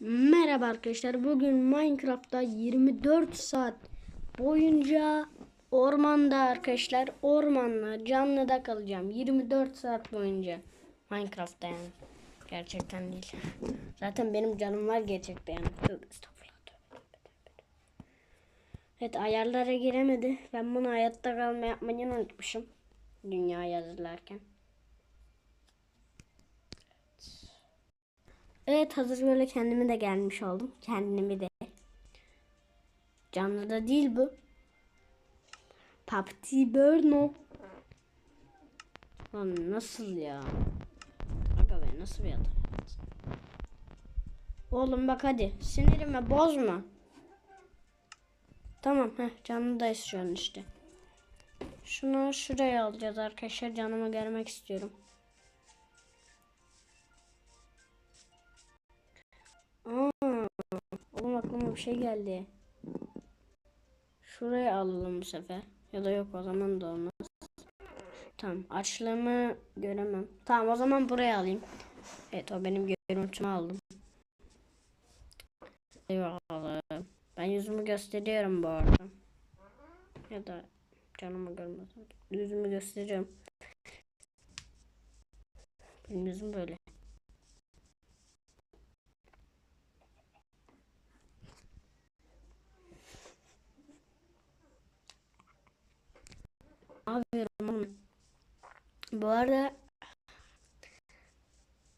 Merhaba arkadaşlar. Bugün Minecraft'ta 24 saat boyunca ormanda arkadaşlar ormanda canlıda kalacağım. 24 saat boyunca Minecraft'ta yani. Gerçekten değil. Zaten benim canım var gerçekten yani. Evet ayarlara giremedi. Ben bunu hayatta kalma yapmayı unutmuşum. Dünya yazılarken. Evet hazır böyle kendimi de gelmiş oldum. Kendimi de. Canlı da değil bu. Papti Burno. Lan nasıl ya? Aga be nasıl bir hata? Oğlum bak hadi sinirimi bozma. Tamam heh canlıdayız şu an işte. Şunu şuraya alacağız arkadaşlar canımı görmek istiyorum. Aklıma bir şey geldi. Şuraya alalım bu sefer. Ya da yok o zaman da olmaz. Tamam açlığımı göremem. Tamam o zaman buraya alayım. Evet o benim görüntümü aldım. Eyvallah. Ben yüzümü gösteriyorum bu arada. Ya da canımı görmezim. Yüzümü gösteriyorum. Benim yüzüm böyle. Oğlum? Bu arada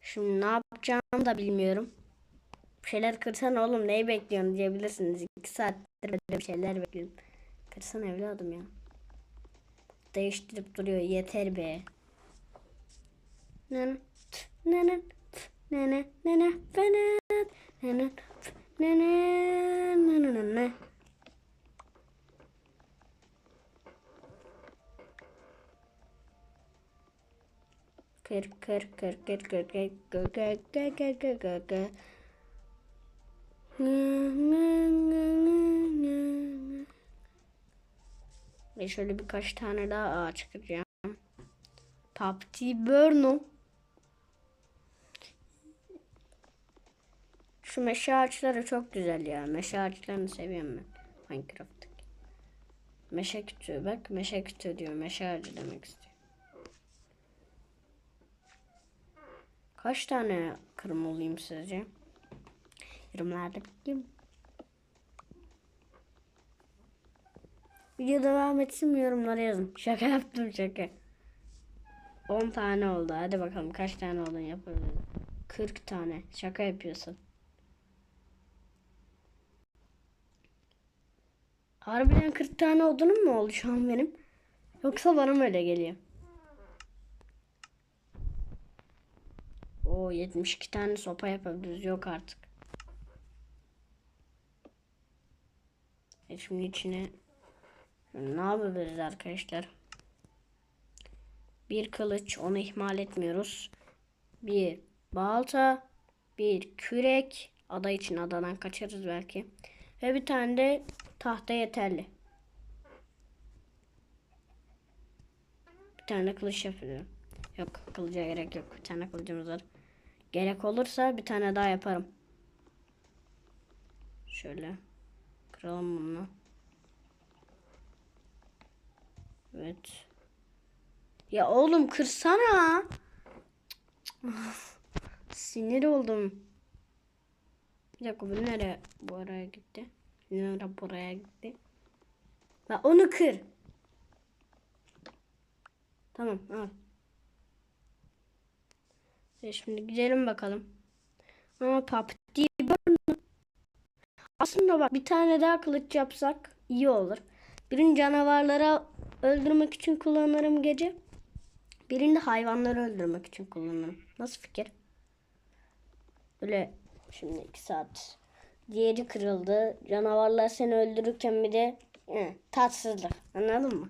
şimdi ne yapacağımı da bilmiyorum. Bir şeyler kırsana oğlum neyi bekliyorsun diyebilirsiniz. İki saattir böyle bir şeyler bekliyorum. Kırsana evladım ya. Değiştirip duruyor yeter be. Nene nene nene nene nene nene nene nene nene Kır kır kır kır kır kır kır kır kır kır kır kır kır. Ve şöyle birkaç tane daha ağaç kıracağım. Papti Burno. Şu meşe ağaçları çok güzel ya. Meşe ağaçlarını seviyorum ben. Minecraft'taki. Meşe kütüğü bak. Meşe kütüğü diyor. Meşe ağacı demek istiyor. Kaç tane kırmalıyım sizce? Yorumlarda bekliyorum. Video devam etsin yorumlara yazın. Şaka yaptım şaka. 10 tane oldu. Hadi bakalım kaç tane olduğunu yapabiliriz. 40 tane. Şaka yapıyorsun. Harbiden 40 tane odunum mu oldu şu an benim? Yoksa bana mı öyle geliyor? O 72 tane sopa yapabiliriz. Yok artık. E şimdi içine ne yapabiliriz arkadaşlar? Bir kılıç onu ihmal etmiyoruz. Bir balta, bir kürek. Ada için adadan kaçarız belki. Ve bir tane de tahta yeterli. Bir tane kılıç yapıyorum. Yok kılıca gerek yok. Bir tane kılıcımız var. Gerek olursa bir tane daha yaparım. Şöyle. Kıralım bunu. Evet. Ya oğlum kırsana. Sinir oldum. Bir dakika bu nereye? Bu araya gitti. Nereye buraya gitti? La onu kır. Tamam al. Şimdi gidelim bakalım. Ama papti Aslında bak bir tane daha kılıç yapsak iyi olur. Birini canavarlara öldürmek için kullanırım gece. Birini de hayvanları öldürmek için kullanırım. Nasıl fikir? Böyle şimdi iki saat. Diğeri kırıldı. Canavarlar seni öldürürken bir de he, tatsızlık. Anladın mı?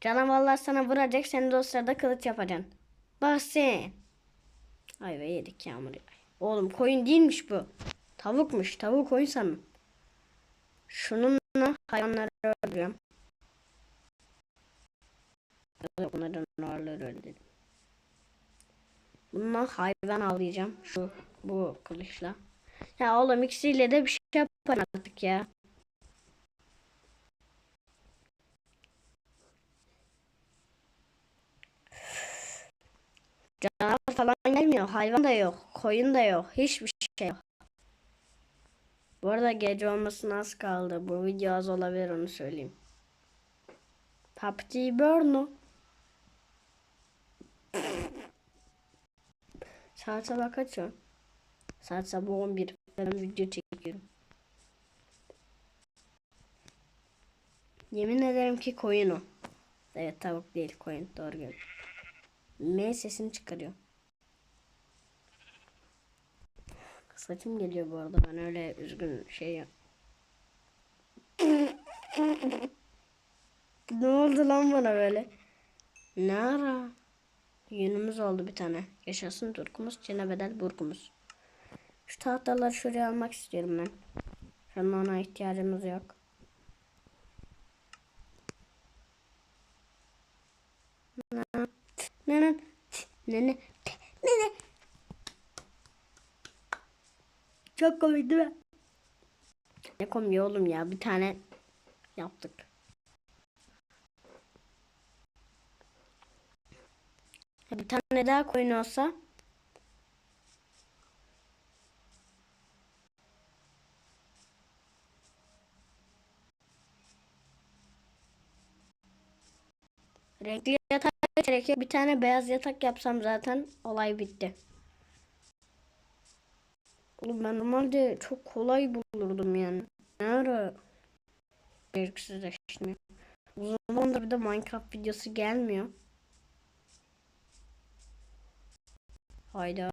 Canavarlar sana vuracak. Sen de o sırada kılıç yapacaksın. Bak. Ay be yedik yağmur. Oğlum koyun değilmiş bu. Tavukmuş. Tavuk koyun sandım. Şununla hayvanları öldürüyorum. Bunların varları öldürdüm. Bununla hayvan avlayacağım. Şu bu kılıçla. Ya oğlum ikisiyle de bir şey yapalım artık ya. Canavar falan gelmiyor. Hayvan da yok. Koyun da yok. Hiçbir şey yok. Bu arada gece olmasına az kaldı. Bu video az olabilir onu söyleyeyim. PUBG Burno. Saat sabah kaç şu? Saat sabah 11. Ben video çekiyorum. Yemin ederim ki koyun o. Evet tavuk değil koyun. Doğru gördüm. M sesini çıkarıyor. Saçım geliyor bu arada. Ben öyle üzgün şey yap. ne oldu lan bana böyle? Ne ara? Yünümüz oldu bir tane. Yaşasın Turkumuz, Cenebedel Burkumuz. Şu tahtaları şuraya almak istiyorum ben. Şu ona ihtiyacımız yok. Ne ne ne ne ne ne Çok komik değil mi? Ne komik oğlum ya bir tane yaptık. Ya Bir tane daha koyun olsa Renkli yatak gerekiyor. Bir tane beyaz yatak yapsam zaten olay bitti. Oğlum ben normalde çok kolay bulurdum yani. Ne ara gereksizleşmiyor. O zaman da bir de Minecraft videosu gelmiyor. Hayda.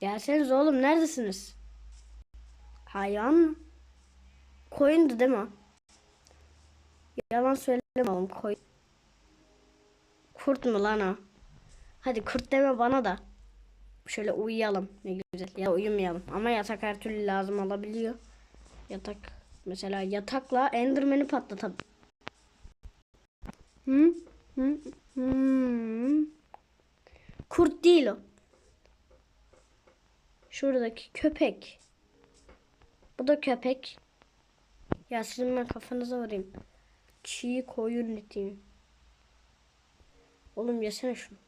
Gelseniz oğlum neredesiniz? Hayvan? Koyundu değil mi? Yalan söyleme oğlum koy. Kurt mu lan o? Hadi kurt deme bana da. Şöyle uyuyalım ne güzel. Ya uyumayalım ama yatak her türlü lazım olabiliyor. Yatak mesela yatakla Enderman'i patlatalım. Hı? Hı? Hı? Kurt değil o. Şuradaki köpek. Bu da köpek. Ya sizin ben kafanıza vurayım. Çiğ koyun eti. Oğlum yesene şunu.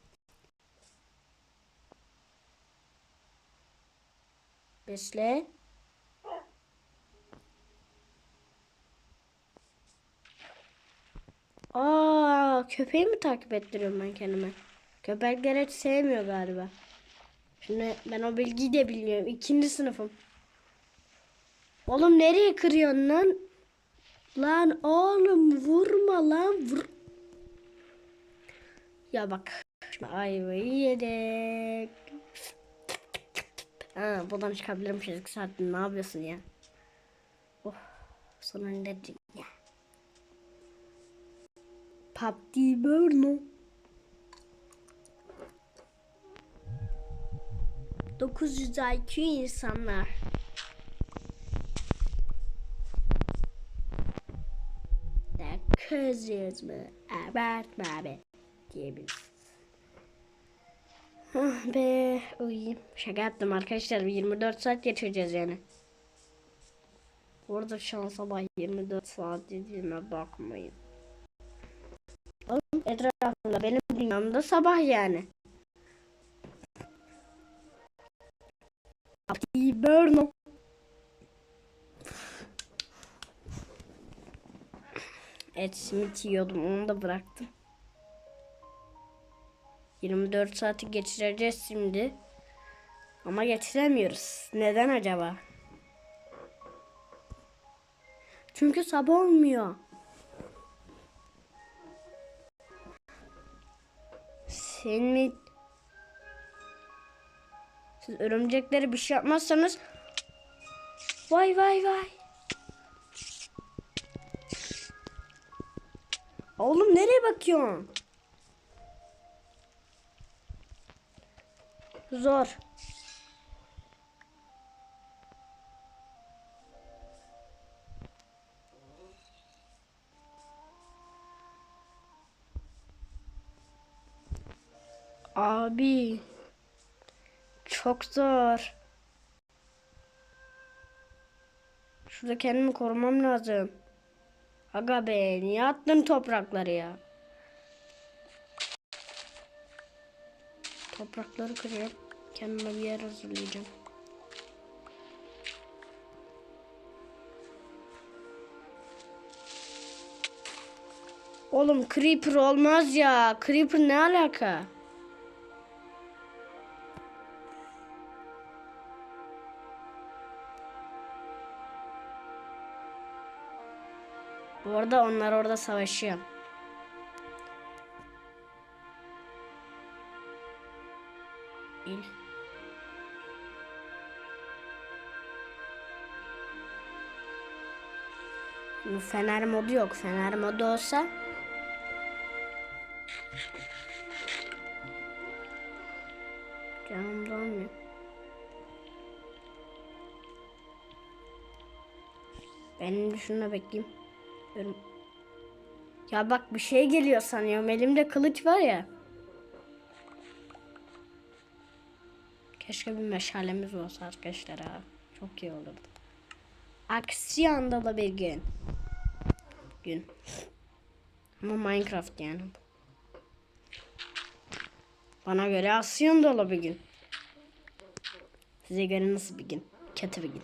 Besle. Aa, köpeği mi takip ettiriyorum ben kendime? Köpekler hiç sevmiyor galiba. Şimdi ben o bilgiyi de bilmiyorum. İkinci sınıfım. Oğlum nereye kırıyorsun lan? Lan oğlum vurma lan vur. Ya bak. Şimdi ayvayı yedik. Ha, buradan çıkabilirim çocuk saatte ne yapıyorsun ya? Oh, sonunda dünya. PUBG Burno. 900 IQ insanlar. Kızıyoruz mu? Abartma abi. Diyebiliriz. Ah be uyuyayım. Şaka yaptım arkadaşlar. 24 saat geçireceğiz yani. Şu an sabah 24 saat dediğime bakmayın. Oğlum etrafımda benim dünyamda sabah yani. Happy Burno. Et simit yiyordum onu da bıraktım. 24 saati geçireceğiz şimdi. Ama geçiremiyoruz. Neden acaba? Çünkü sabah olmuyor. Sen mi? Siz örümceklere bir şey yapmazsanız Vay vay vay. Oğlum nereye bakıyorsun? Zor. Abi çok zor. Şurada kendimi korumam lazım. Aga be niye attın toprakları ya? Toprakları kırıyorum. Kendime bir yer hazırlayacağım. Oğlum creeper olmaz ya. Creeper ne alaka? Bu arada onlar orada savaşıyor. İl. Bu fener modu yok. Fener modu olsa Canım dolmuyor. Benim şuna bekleyeyim. Ya bak bir şey geliyor sanıyorum. Elimde kılıç var ya. Keşke bir meşalemiz olsa arkadaşlar ha. Çok iyi olurdu. Aksi anda da bir gün. Gün. Ama Minecraft yani. Bana göre Asyon dolu bir gün. Size göre nasıl bir gün? Kötü bir gün.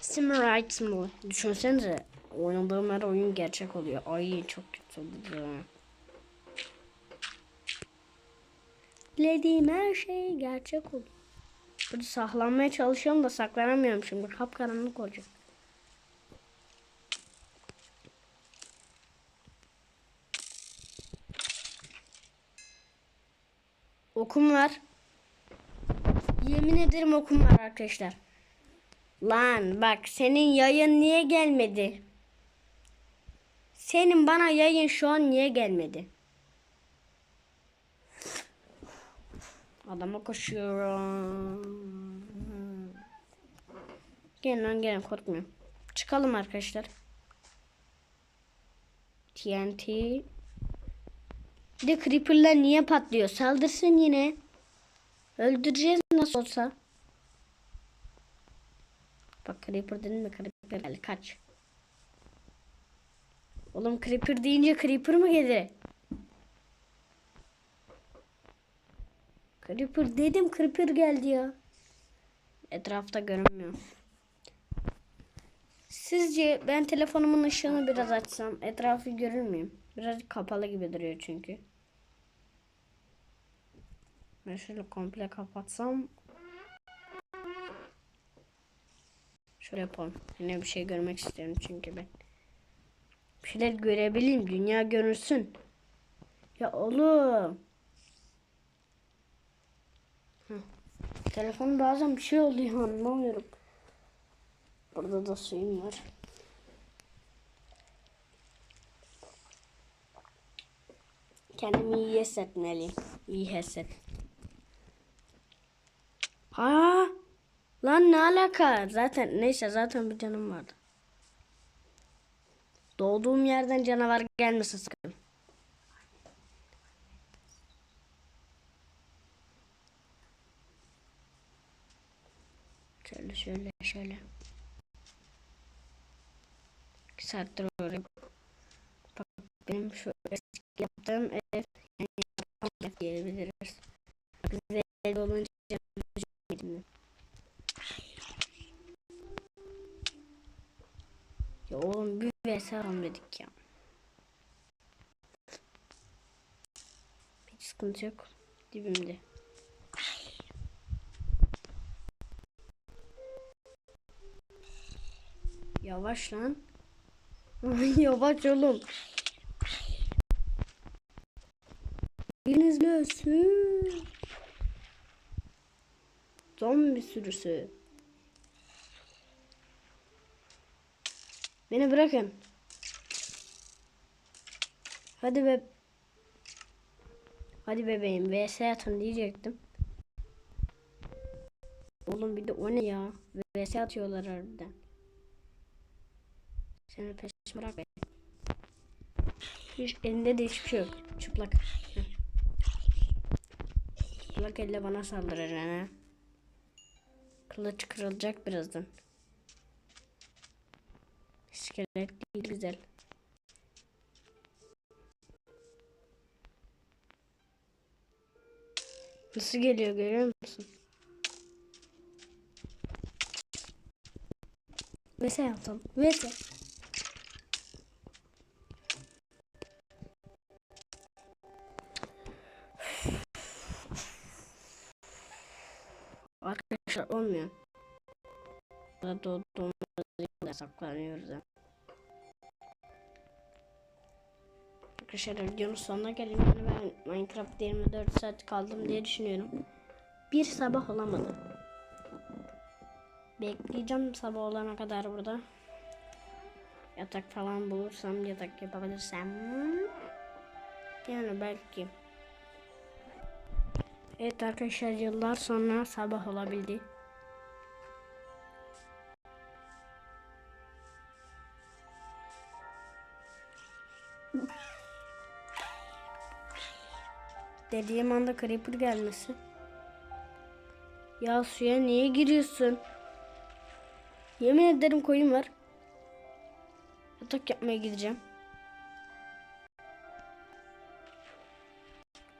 Simulate mı? Düşünsenize oynadığım her oyun gerçek oluyor. Ay çok kötü oldu. Dilediğim her şey gerçek oluyor. Burada saklanmaya çalışıyorum da saklanamıyorum şimdi. Kapkaranlık olacak. Okum var. Yemin ederim okum var arkadaşlar. Lan bak senin yayın niye gelmedi? Senin bana yayın şu an niye gelmedi? Adama koşuyorum. Gelin lan gelin korkmuyorum. Çıkalım arkadaşlar. TNT. De creeper'lar niye patlıyor? Saldırsın yine. Öldüreceğiz nasıl olsa. Bak creeper dedim mi creeper geldi kaç. Oğlum creeper deyince creeper mı geldi? Creeper dedim creeper geldi ya. Etrafta görünmüyor. Sizce ben telefonumun ışığını biraz açsam etrafı görür müyüm? Biraz kapalı gibi duruyor çünkü. Ben şöyle komple kapatsam Şöyle yapalım. Yine bir şey görmek istiyorum çünkü ben. Bir şeyler görebileyim. Dünya görünsün. Ya oğlum. Telefon bazen bir şey oluyor anlamıyorum. Burada da suyum var. Kendimi iyi hissetmeliyim. İyi hisset. Ha? Lan ne alaka? Zaten neyse zaten bir canım vardı. Doğduğum yerden canavar gelmesin sakın. Şöyle şöyle şöyle. İki oraya. Bak benim şu yaptığım ev yani ev diyebiliriz. Bize evde olunca canım Ya oğlum bir vs dedik ya. Hiç sıkıntı yok. Dibimde. Yavaş lan. Yavaş oğlum. Biriniz ölsün. Zombi sürüsü. Beni bırakın. Hadi be. Hadi bebeğim vs atın diyecektim. Oğlum bir de o ne ya? vs atıyorlar harbiden. Seni peşime bırak. Hiç elinde de hiçbir şey yok. Çıplak. Çıplak elle bana saldırır ha. Kılıç kırılacak birazdan. İskelet değil güzel. Nasıl geliyor görüyor musun? Vese yapalım. Vese. Arkadaşlar olmuyor. Burada doğduğumuz saklanıyoruz. Arkadaşlar videonun sonuna geldim. Yani ben Minecraft 24 saat kaldım diye düşünüyorum. Bir sabah olamadı. Bekleyeceğim sabah olana kadar burada. Yatak falan bulursam yatak yapabilirsem. Yani belki. Evet arkadaşlar yıllar sonra sabah olabildi. Dediğim anda creeper gelmesi. Ya suya niye giriyorsun? Yemin ederim koyun var. Yatak yapmaya gideceğim.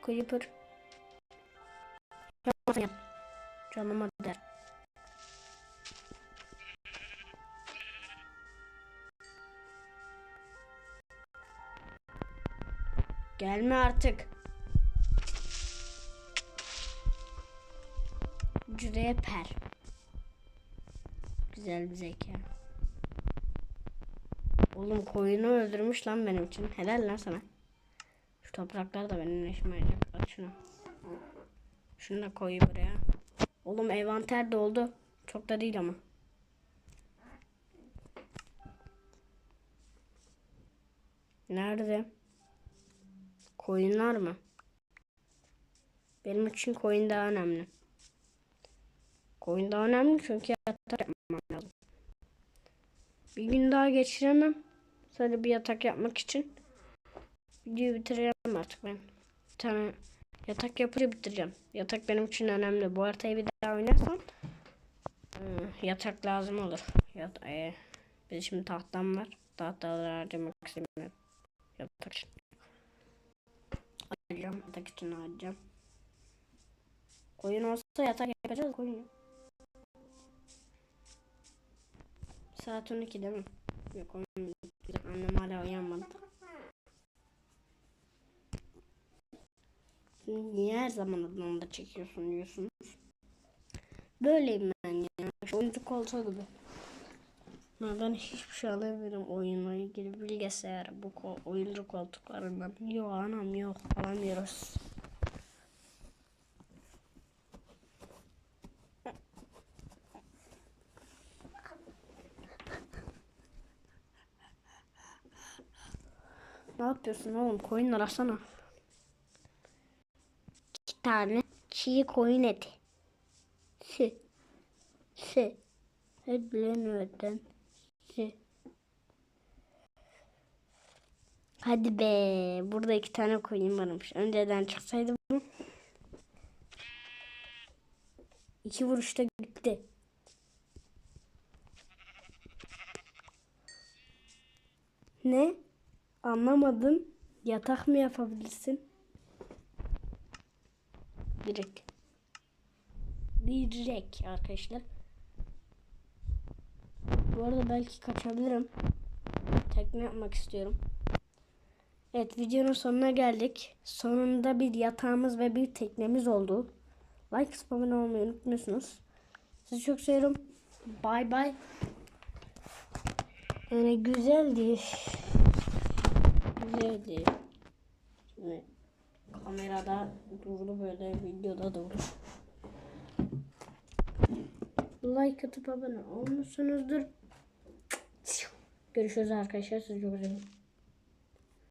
Creeper. Yap. Canıma der. Gelme artık. Cüreper. Güzel bir zeka. Oğlum koyunu öldürmüş lan benim için. Helal lan sana. Şu topraklar da benim işime yarayacak. At şunu. Şunu da koy buraya. Oğlum envanter doldu. Çok da değil ama. Nerede? Koyunlar mı? Benim için koyun daha önemli. Koyun daha önemli çünkü yatak yapmam lazım. Bir gün daha geçiremem. Sadece bir yatak yapmak için. Videoyu bitireceğim artık ben. Bir tane yatak yapınca bitireceğim. Yatak benim için önemli. Bu haritayı bir daha oynarsam ıı, yatak lazım olur. Yat e, bir şimdi tahtam var. Tahtaları harcamak istemiyorum. Yatak için. Harcayacağım. Yatak için harcayacağım. Koyun olsa yatak yapacağız koyun. yok. Saat 12 değil mi? Yok 11. Annem hala uyanmadı. Niye her zaman adını çekiyorsun diyorsunuz. Böyleyim ben ya. Şu oyuncu koltuğu gibi. Ben hiçbir şey alamıyorum oyunla ilgili bilgisayar bu ko oyuncu koltuklarından. Yok anam yok alamıyoruz. Ne yapıyorsun oğlum? Koyunlar asana. İki tane çiğ koyun eti. Si. Hep bilemiyordum. Si. Hadi be. Burada iki tane koyun varmış. Önceden çıksaydı bu. İki vuruşta gitti. Ne? Anlamadım. Yatak mı yapabilirsin? Direkt. Direkt arkadaşlar. Bu arada belki kaçabilirim. Tekne yapmak istiyorum. Evet videonun sonuna geldik. Sonunda bir yatağımız ve bir teknemiz oldu. Like spamını olmayı unutmuyorsunuz. Sizi çok seviyorum. Bye bye. Yani güzeldi. Güzeldi. Şimdi kamerada durdu böyle videoda durdu. Like atıp abone olmuşsunuzdur. Görüşürüz arkadaşlar. Sizi çok seviyorum.